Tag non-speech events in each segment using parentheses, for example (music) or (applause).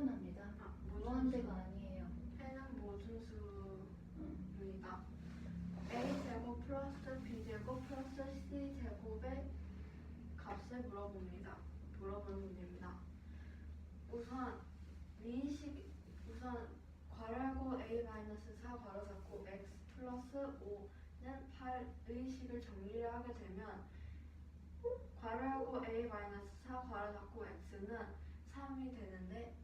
표현합니다. 아, 무한대가 아니에요. 수- 해는 모든 음. 수입니다. a 제곱 플러스 b 제곱 플러스 c 제곱의 값을 물어봅니다. 물어보는 문제입니다. 우선 미식 우선 괄호하고 a 마이너스 4 괄호 닫고 x 플러스 5는 8의 식을 정리를 하게 되면 괄호하고 a 마이너스 4 괄호 닫고 x는 3이 되는데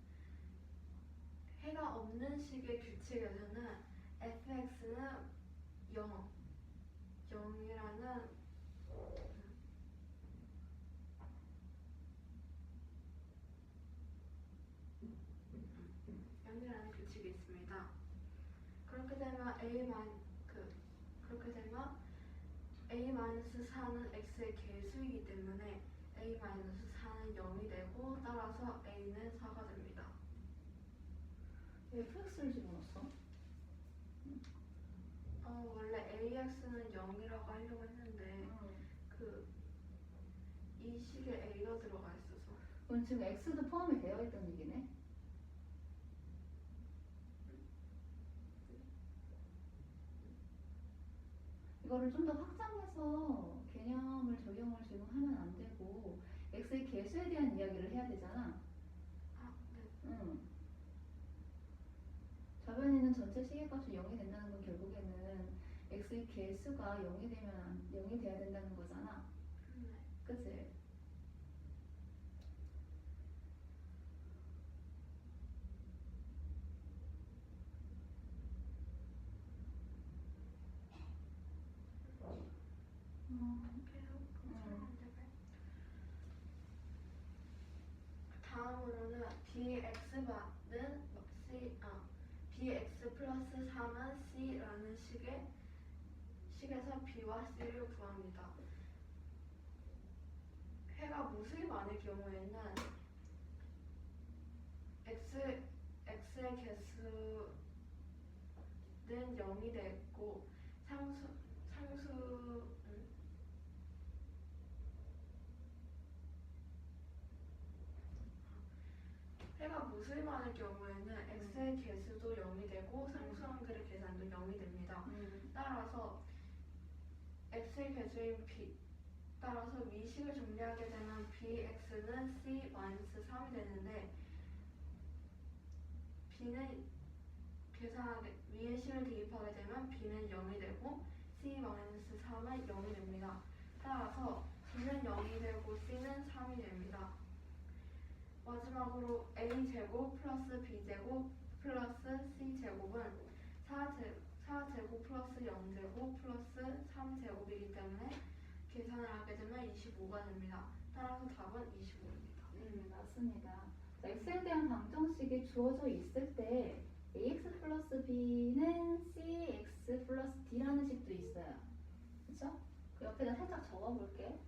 해가 없는 식의 규칙에서는 fx는 0 0이라는 연이라는 규칙이 있습니다. 그렇게 되면 a 만 그 그렇게 되면 a 마이너스 4는 x의 개수이기 때문에 a 마이너스 4는 0이 되고 따라서 a는 4가 됩니다. 왜 fx를 집어넣었어? 어 ax는 0이라고 하려고 했는데 그 이 식에 a가 들어가 있어서 그럼 지금 x도 포함이 되어 있다는 얘기네. 이거를 좀 더 확장해서 개념을 적용을 지금 하면 안 되고 x의 개수에 대한 이야기를 해야 되잖아. 아 네. 응. 좌변에는 전체 시계값이 0이 된다는 건 결국에는 개수가 0이 되면 안, 0이 돼야 된다는 거잖아. 네. 그치? 음, 다음으로는 bx는 c 아 bx 플러스 3은 c라는 식의 식에서 b와 c를 구합니다. 해가 무수히 많을 경우에는 x x의 개수는 0이 되고 상수 상수 음, 해가 무수히 많을 경우에는 x의 개수도 0이 되고 상수함들의 계산도 0이 됩니다. 음, 따라서 x의 개수인 b 위식을 정리하게 되면 bx는 c-3이 되는데 b는 계산하게 위의 식을 대입하게 되면 b는 0이 되고 c-3은 0이 됩니다. 따라서 b는 0이 되고 c는 3이 됩니다. 마지막으로 a제곱 플러스 b제곱 플러스 c제곱은 4제, 4제곱 플러스 0 제곱 플러스 3 제곱이기 때문에 계산을 하게 되면 25가 됩니다. 따라서 답은 25입니다. 음, 맞습니다. 자, x에 대한 방정식이 주어져 있을 때 ax 플러스 b는 cx 플러스 d라는 식도 있어요. 그렇죠? 그 옆에다 살짝 적어볼게.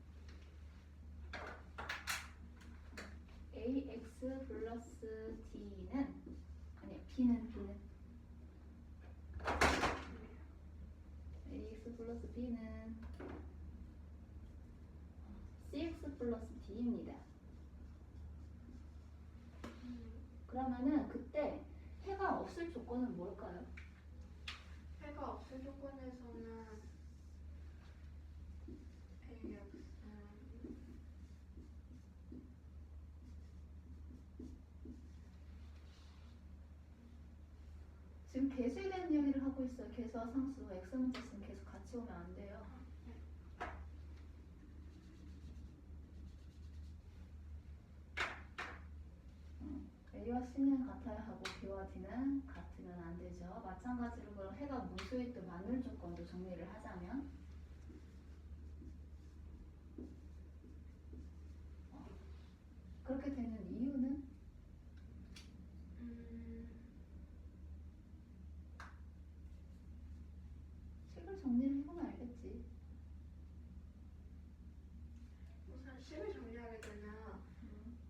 ax 플러스 d는 아니 b는 b는 ax 플러스 b는 cx 플러스 d입니다. 그러면은 그때 해가 없을 조건은 뭘까요? 해가 없을 조건에서는 AX 지금 개수에 대한 이야기를 하고 있어요. 개수와 문자 쓰면 계속 같이 오면 안 돼요. 음, A와 C는 같아야 하고 B와 D는 같으면 안 되죠. 마찬가지로 그럼 해가 무수히 또 많을 조건도 정리를 하자면 어, 그렇게 되는 음, 식을 정리를 해보면 알겠지. 우선 식을 정리하게 되면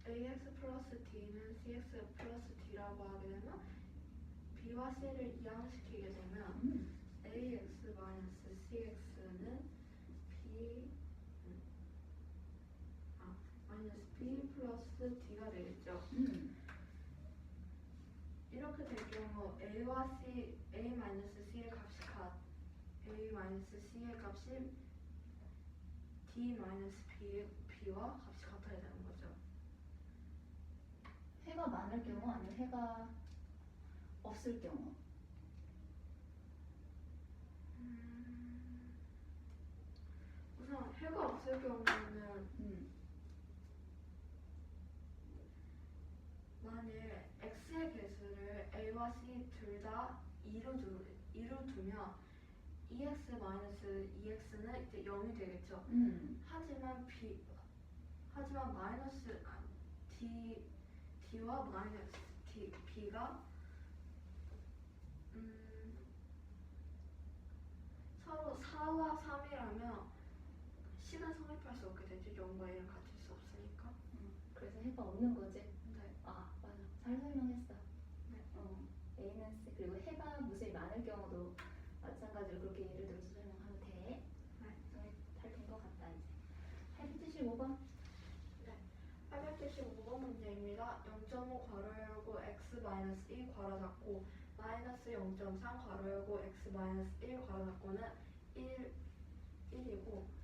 AX 플러스 D는 CX 플러스 D라고 하게 되면 B와 B와 C를 이항시키게 되면 음. ax 마이너스 cx는 b 음, 아 마이너스 b 플러스 d가 되겠죠. 음. 이렇게 될 경우 a와 c a 마이너스 c의 값이 같 a 마이너스 c의 값이 d 마이너스 b b와 값이 같아야 되는 거죠. 해가 많을 경우 아니면 해가 없을 경우. 우선 해가 없을 경우는 음. 만일 x의 개수를 a와 c 둘 다 2로, 두, 2로 두면 2x 마이너스 2x는 이제 0이 되겠죠. 음. 하지만 b 하지만 마이너스 아, d d와 마이너스 d b가 음, 서로 4와 3이라면 c는 성립 할 수 없게 되죠. 0과 1은 같을 수 없으니까. 음. 그래서 해가 없는 거지. 네. 아 맞아. 잘 설명했어. 네. 어. A는 그리고 해가 무수히 많을 경우도 마찬가지로 그렇게 예를 들어서 설명하면 돼. 네. 잘된 것 같다 이제. 875번. 875번 문제입니다. 0.5 괄호 열고 x 마이너스 2 괄호 닫고 마이너스 0.3 괄호 열고 x 마이너스 1 괄호 닫고는 1, 1이고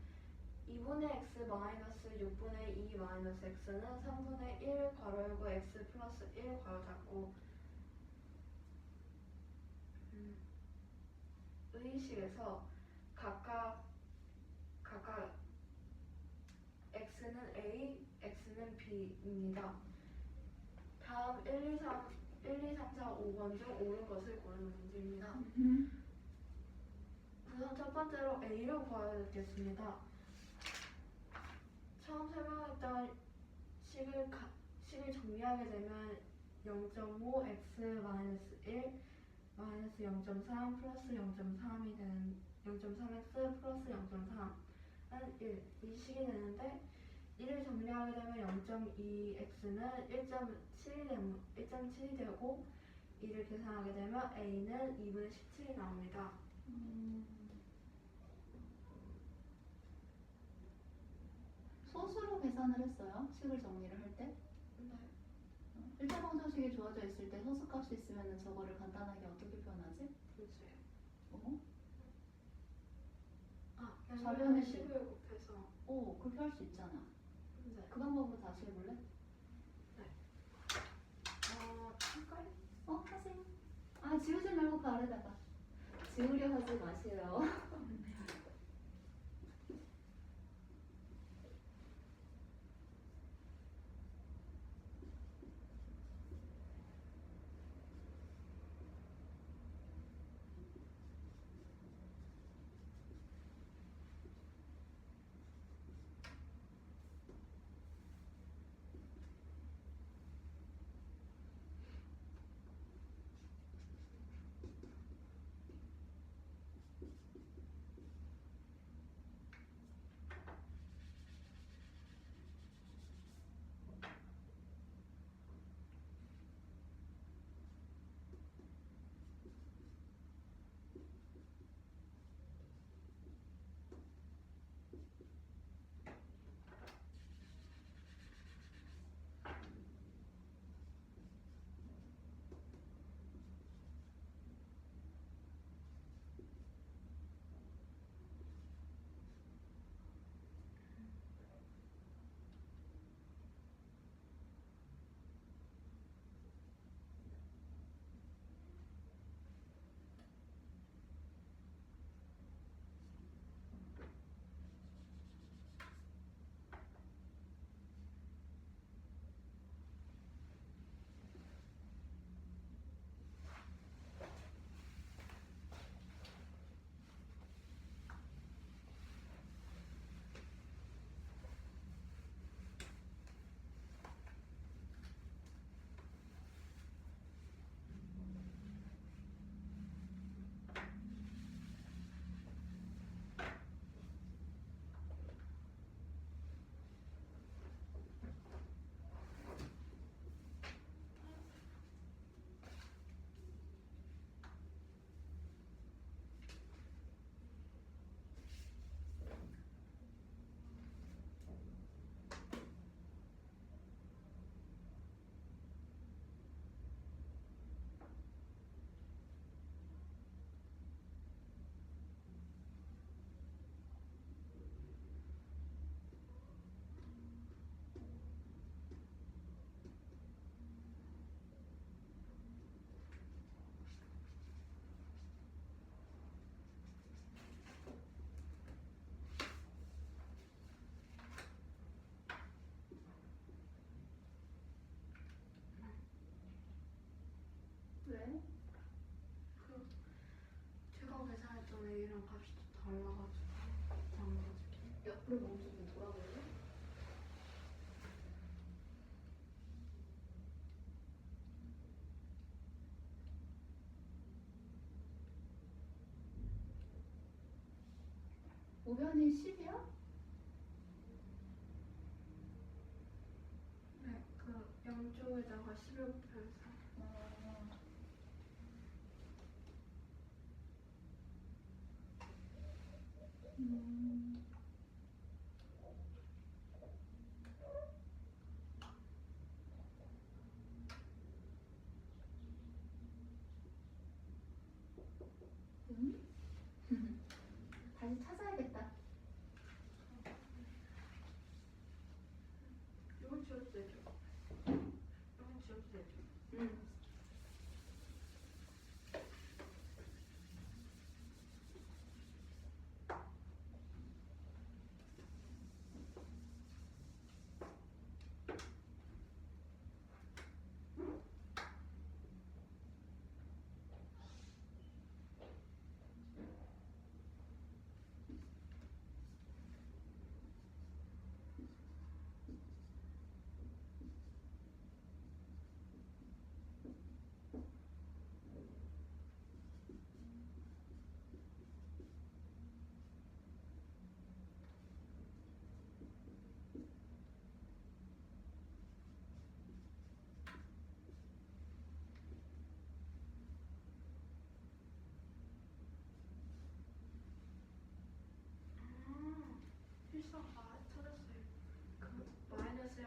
2분의 x 마이너스 6분의 2 마이너스 x는 3분의 1 괄호 열고 x 플러스 1 괄호 닫고 음, 의식에서 각각 각각 x는 a, x는 b입니다. 다음 1, 2, 3, 1, 2, 3, 4, 5번 중 옳은 것을 고르는 문제입니다. 음. 우선 첫 번째로 a를 구하여 듣겠습니다. 처음 설명했던 식을, 가, 식을 정리하게 되면 0.5 x 마이너스 1 마이너스 0.3 플러스 0.3이 되는 0.3x 플러스 0.3은 1. 이 식이 되는데 1을 정리하게 되면 0.2x는 1.7이 되면 1.7이 되고 2를 계산하게 되면 a는 2분의 17이 나옵니다. 음. 소수로 계산을 했어요. 식을 정리를 할 때. 네. 일차 방정식이 주어져 있을 때 소수값이 있으면 저거를 간단하게 어떻게 표현하지? 글쎄요. 어? 아, 좌변의 10을 곱해서 오, 그렇게 할 수 있잖아. 네. 그 방법으로 다시 해볼래? 어, 할까요? 어, 하세요. 아, 지우지 말고 바르다가. 지우려 하지 마세요. (laughs) 네. 그 제가 계산했던 A랑 값이 달라가지고 이상해가지고 옆으로 멈추면 돌아보래? 우변이 10이야? 네, 그 양쪽에다가 10을 곱해서 음? 다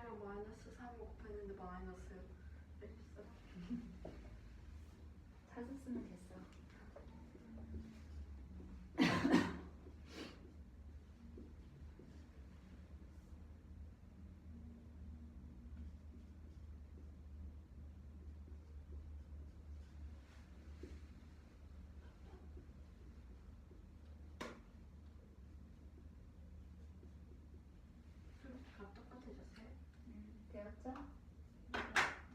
4로 마이너스 3 곱했는데 마이너스 14. (laughs) 다섯 쓰면 돼. 음, 되었죠?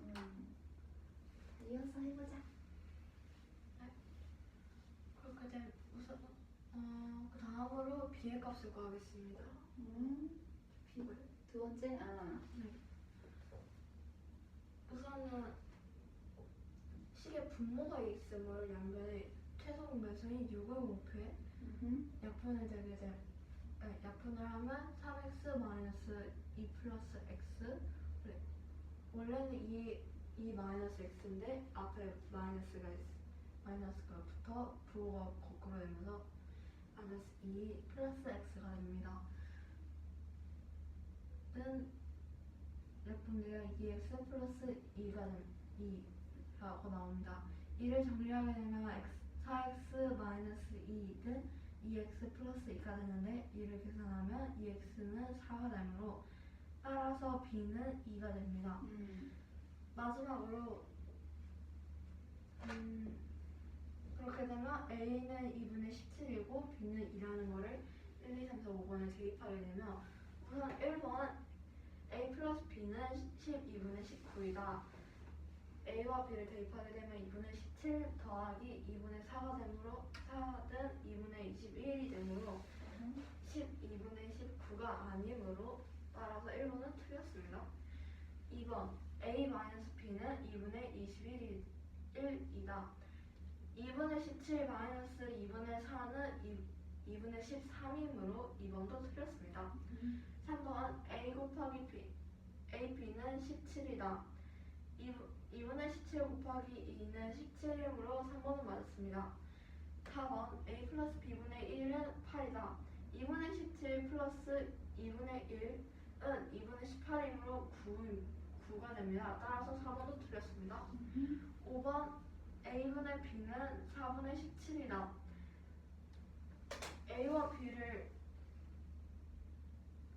음. 이어서 해보자. 그렇게 되면 우선 어, 그 다음으로 B의 값을 구하겠습니다. 음. B를 두 번째, 아, 우선은 식의 분모가 있음을 양변에 최소 매수인 6을 곱해 음. 약분을 되게 돼. 네, 약분을 하면 3x 마이너스 2 플러스 x 원래- 원래는 2, 2 마이너스 x인데 앞에 마이너스가 있, 마이너스가 붙어 부호가 거꾸로 되면서 마이너스 2 플러스 x가 됩니다. 는 약분되어 2x 플러스 2가 된 2라고 나옵니다. 이를 정리하게 되면 x, 4x 마이너스 2는 2x 플러스 2가 되는데 이를 계산하면 2x는 4가 되므로 따라서 b는 2가 됩니다. 음. 마지막으로 음, 그렇게 되면 a는 2분의 17이고 b는 2라는 거를 1, 2, 3, 4, 5번에 대입하게 되면 우선 1번 a 플러스 b는 12분의 19이다. a와 b를 대입하게 되면 2분의 17 더하기 2분의 4가 되므로 4는 2분의 21이 되므로 12분의 19가 아니므로 따라서 1번 은 틀렸습니다. 2번 a-b는 2분의 21이 1이다. 2분의 17 마이너스 2분의 4는 2, 2분의 13이므로 2번도 틀렸습니다. 3번 a 곱하기 b ab는 17이다. 2분의 17 곱하기 2는 17이므로 3번은 맞았습니다. 4번 a 플러스 b분의 1은 8이다. 2분의 17 플러스 2분의 1 은 2분의 18이므로 9, 9가 됩니다. 따라서 4번도 틀렸습니다. 5번 a분의 b는 4분의 17이다. a와 b를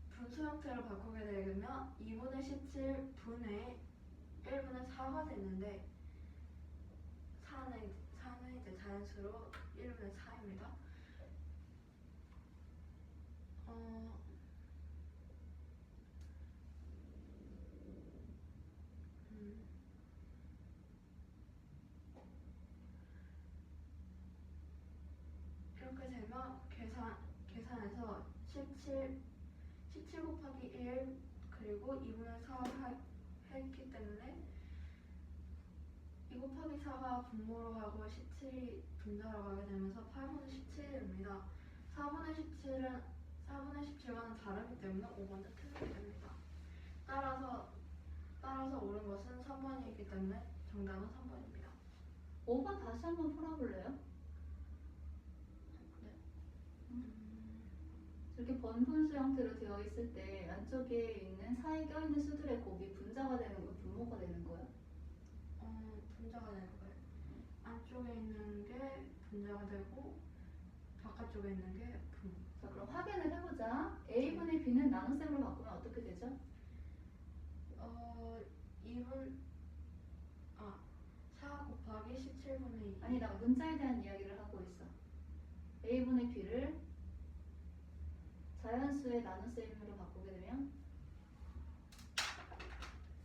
분수 형태로 바꾸게 되면 2분의 17 분의 1분의 4가 되는데 4는, 4는 이제 자연수로 1분의 4입니다. 어, 음. 이렇게 되면 그리고 2분의 4를 했기 때문에 2 곱하기 4가 분모로 가고 17이 분자로 가게 되면서 8분의 17입니다. 4분의 17은 4분의 17과는 다르기 때문에 5번도 틀리게 됩니다. 따라서 따라서 옳은 것은 3번이기 때문에 정답은 3번입니다. 5번 다시 한번 풀어볼래요? 네. 음, 이렇게 번분수 형태로 되어 있을 때 안쪽에 있는 사이 껴있는 수들의 곱이 분자가 되는 거예요? 분모가 되는 거예요? 어, 분자가 되는 거예요. 안쪽에 있는 게 분자가 되고 바깥쪽에 있는 게 분. 자 그럼 확인을 해보자. a분의 b는 나눗셈으로 바꾸면 어떻게 되죠? 어, 2분 아, 4 곱하기 17분의 2. 아니 나 문자에 대한 이야기를 하고 있어. a분의 b를 자연수의 나눗셈으로 바꾸게 되면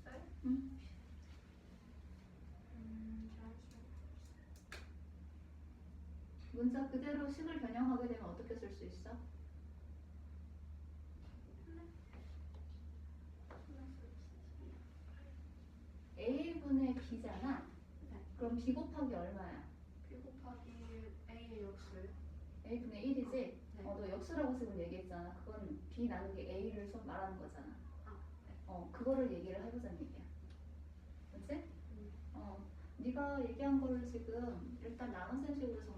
쌀? 음. 음, 잠시만요. 문자 그대로 식을 변형하게 되면 어떻게 쓸 수 있어? a분의 b잖아. 네. 그럼 b 곱하기 얼마야? B 곱하기 A의 역수. a분의 1이지? 네. 어, 너 역수라고 지금 얘기했잖아. 그건 b 나누기 a를 좀 말하는 거잖아. 아, 네. 어, 그거를 얘기를 해보자는 얘기야. 그치? 음. 어, 네가 얘기한 거를 지금 일단 나눗셈식으로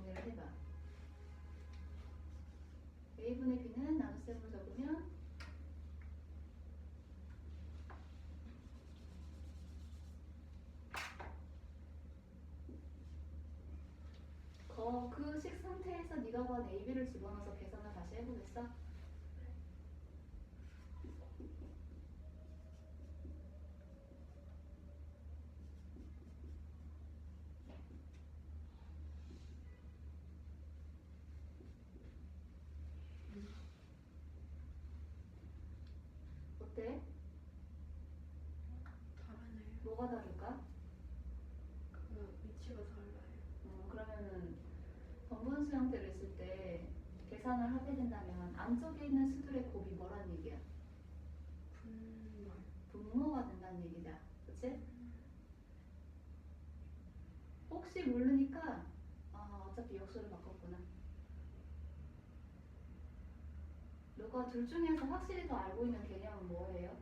1분의 b는 나눗셈으로 적으면 거, 그 식 상태에서 네가 본 AB를 집어넣어서 계산을 다시 해보겠어? 어때? 다르네요. 뭐가 다를까? 그 위치가 달라요. 어, 그러면은 번분수 형태를 했을 때 계산을 하게 된다면 안쪽에 있는 수들의 곱이 뭐라는 얘기야? 분말. 분모가 된다는 얘기다. 그치? 혹시 모르니까 아, 어차피 역수를 바꿨구나. 너가 둘 중에서 확실히 더 알고 있는 개념은 뭐예요?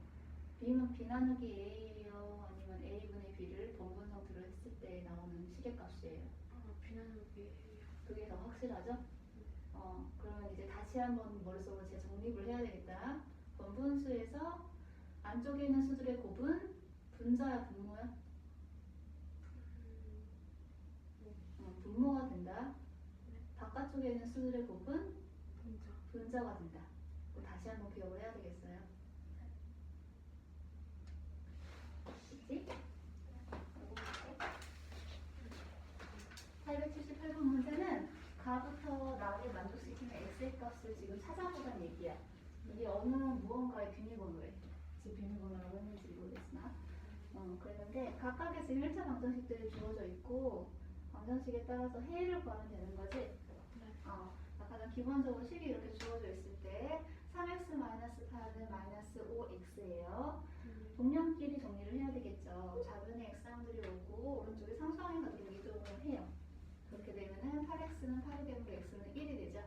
b는 b 나누기 a예요? 아니면 a분의 b를 번분 형태로 했을 때 나오는 시계값이에요? 아, 비나누기 그게 더 확실하죠? 어, 그러면 이제 다시 한번 머릿속으로 재정립을 해야 되겠다. 번분수에서 안쪽에 있는 수들의 곱은 분자야, 분모야? 어, 분모가 된다. 바깥쪽에 있는 수들의 곱은 분자. 분자가 된다. 그거 다시 한번 기억을 해야 되겠어요. 그치? 878번 문제는 가부터 나를 만족시키는 x의 값을 지금 찾아보자는 얘기야. 이게 어느 무언가의 비밀번호래. 지금 비밀번호라고 했는지 모르겠으나. 어, 그랬는데 각각의 지금 1차 방정식들이 주어져 있고 방정식에 따라서 해를 구하면 되는 거지. 네. 어, 아까 전 기본적으로 식이 이렇게 주어져 있을 때 3x 마이너스 8은 마이너스 5x예요. 동량끼리 정리를 해야 되겠죠. 좌변에 x항들이 오고 오른쪽에 상수항이 같은 이동을 해요. 그렇게 되면은 8x는 8이 되고 x는 1이 되죠.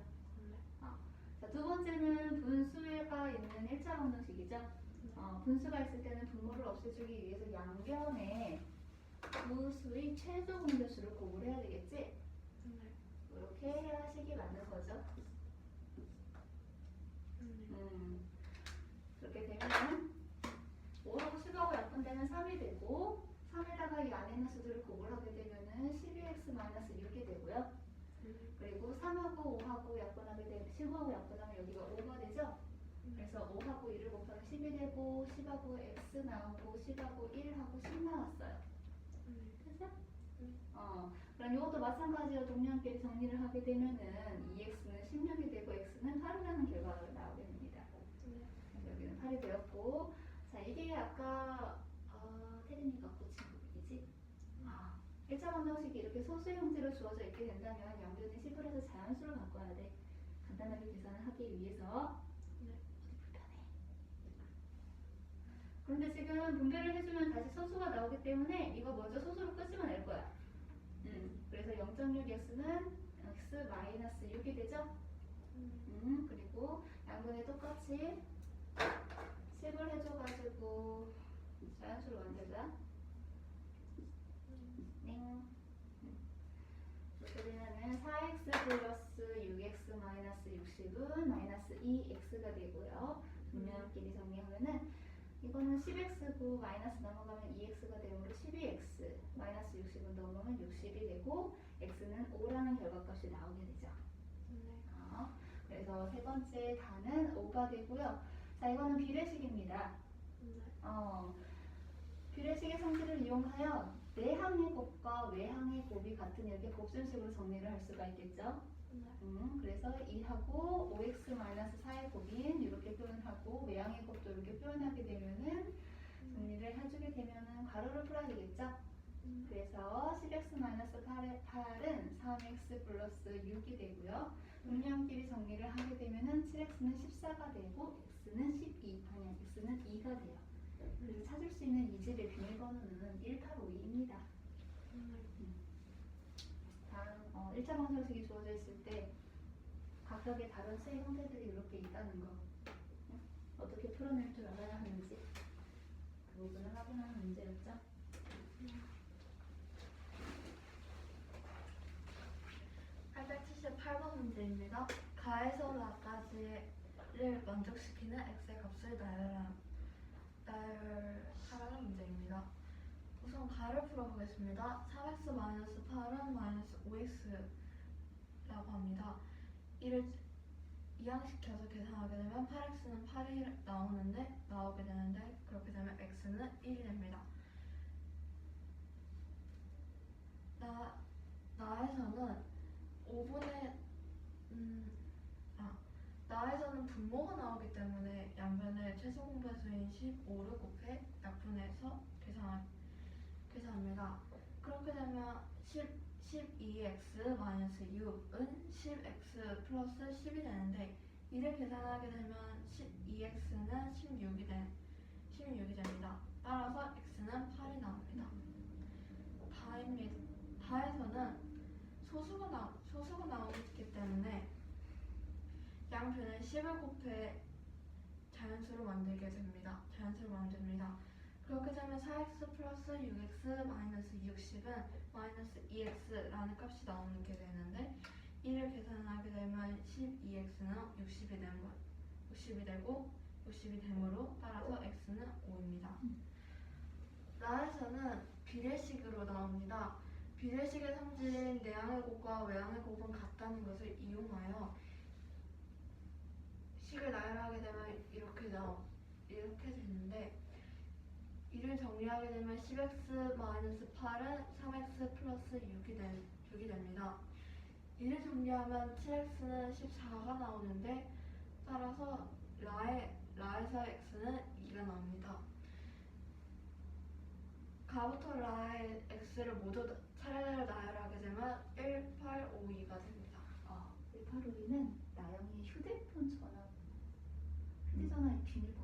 어. 자, 두 번째는 분수가 있는 1차 방정식이죠. 어, 분수가 있을 때는 분모를 없애주기 위해서 양변에 무수의 최소 공개수를 곱을 해야 되겠지? 네. 이렇게 해야 식이 맞는 거죠. 음, 그렇게 되면 5하고 10하고 약분 되면 3이 되고 3에다가 이 안에 있는 수들을 곱을 하게 되면은 12x-6이 되고요. 그리고 3하고 5하고 약분하게 되면 15하고 약분하면 여기가 5가 되죠. 그래서 5하고 1을 곱 하면 10이 되고 10 하고 x 나오고 10 하고 1 하고 10 나왔어요. 됐어? 어, 그럼 이것도 마찬가지로 동량끼리 정리를 하게 되면은 2x는 16이 되고 x는 8이라는 결과가 나오게 됩니다. 여기는 8이 되었고 자 이게 아까 어, 태린이가 고친 부분이지? 아, 1차 방정식이 이렇게 소수 형태로 주어져 있게 된다면 양변에 10을 해서 자연수로 바꿔야 돼. 간단하게 계산을 하기 위해서 네. 어디 불편해. 근데 지금 분배를 해주면 다시 소수가 나오기 때문에 이거 먼저 소수로 될 거야. 음, 그래서 0.6x는 x 마이너스 6이 되죠? 음, 그리고 양분에 똑같이 10을 해줘가지고 자연수로 만들자. 땡. 되면은 4x 플러스 6x 마이너스 60은 마이너스 2x가 되고요. 분명끼리 정리하면은 이거는 10x고 마이너스 넘어가면 2x가 되므로 12x 마이너스 60은 넘으면 60이 되고 x는 5라는 결과값이 나오게 되죠. 어, 그래서 세 번째 단은 5가 되고요. 자, 이거는 비례식입니다. 어, 비례식의 성질을 이용하여 내항의 곱과 외항의 곱이 같은 이렇게 곱순식으로 정리를 할 수가 있겠죠. 음, 그래서 2하고 5x-4의 곱인 이렇게 표현하고 외항의 곱도 이렇게 표현하게 되면은 정리를 해주게 되면은 가로를 풀어야 되겠죠. 그래서 10x-8은 3x 플러스 6이 되고요. 음량끼리 정리를 하게 되면은 7x는 14가 되고 x는 12, 아니 x는 2가 돼요. 그래서 찾을 수 있는 이 집의 비밀번호는 1852입니다. 다음 어, 1차 방정식이 주어져 있을 때 각각의 다른 수의 형태들이 이렇게 있다는 거 응? 어떻게 풀어낼 줄 알아야 하는지 그 부분을 확인하는 문제였죠. 878번 문제입니다. 가에서 나까지를 만족시키는 x의 값을 나열하, 나열하라는 문제입니다. 우선 가를 풀어보겠습니다. 3x-8은 마이너스 5x라고 합니다. 이를 이항시켜서 계산하게 되면 8x는 8이 나오는데 나오게 되는데 그렇게 되면 x는 1이 됩니다. 나 나에서는 5분의 음, 아 나에서는 분모가 나오기 때문에 양변을 최소 공배수인 15를 곱해 약분해서 계산 계산합니다. 그렇게 되면 10 12x 마이너스 6은 10x 플러스 10이 되는데 이를 계산하게 되면 12x는 16이 된 16이 됩니다. 따라서 x는 8이 나옵니다. 다입니다. 다에서는 소수가 나 소수가 나오기 때문에 양변에 10을 곱해 자연수로 만들게 됩니다. 자연수로 만듭니다. 그렇게 되면 4x 플러스 6x 마이너스 60은 마이너스 2x라는 값이 나오게 되는데 이를 계산하게 되면 12x는 60이 되고 60이 되고 60이 되므로 따라서 x는 5입니다. 나에서는 비례식으로 나옵니다. 비례식의 성질인 내항의 곱과 외항의 곱은 같다는 것을 이용하여 식을 나열하게 되면 이렇게 나오 이렇게 되는데 이를 정리하게 되면 10x-8은 3x 플러스 6이, 된, 6이 됩니다. 이를 정리하면 7x는 14가 나오는데 따라서 라의, 라에서 x는 2가 나옵니다. 가부터 라의 x를 모두 차례대로 나열하게 되면 1852가 됩니다. 어, 1852는 나영이의 휴대폰 전화 휴대전화의 비밀번호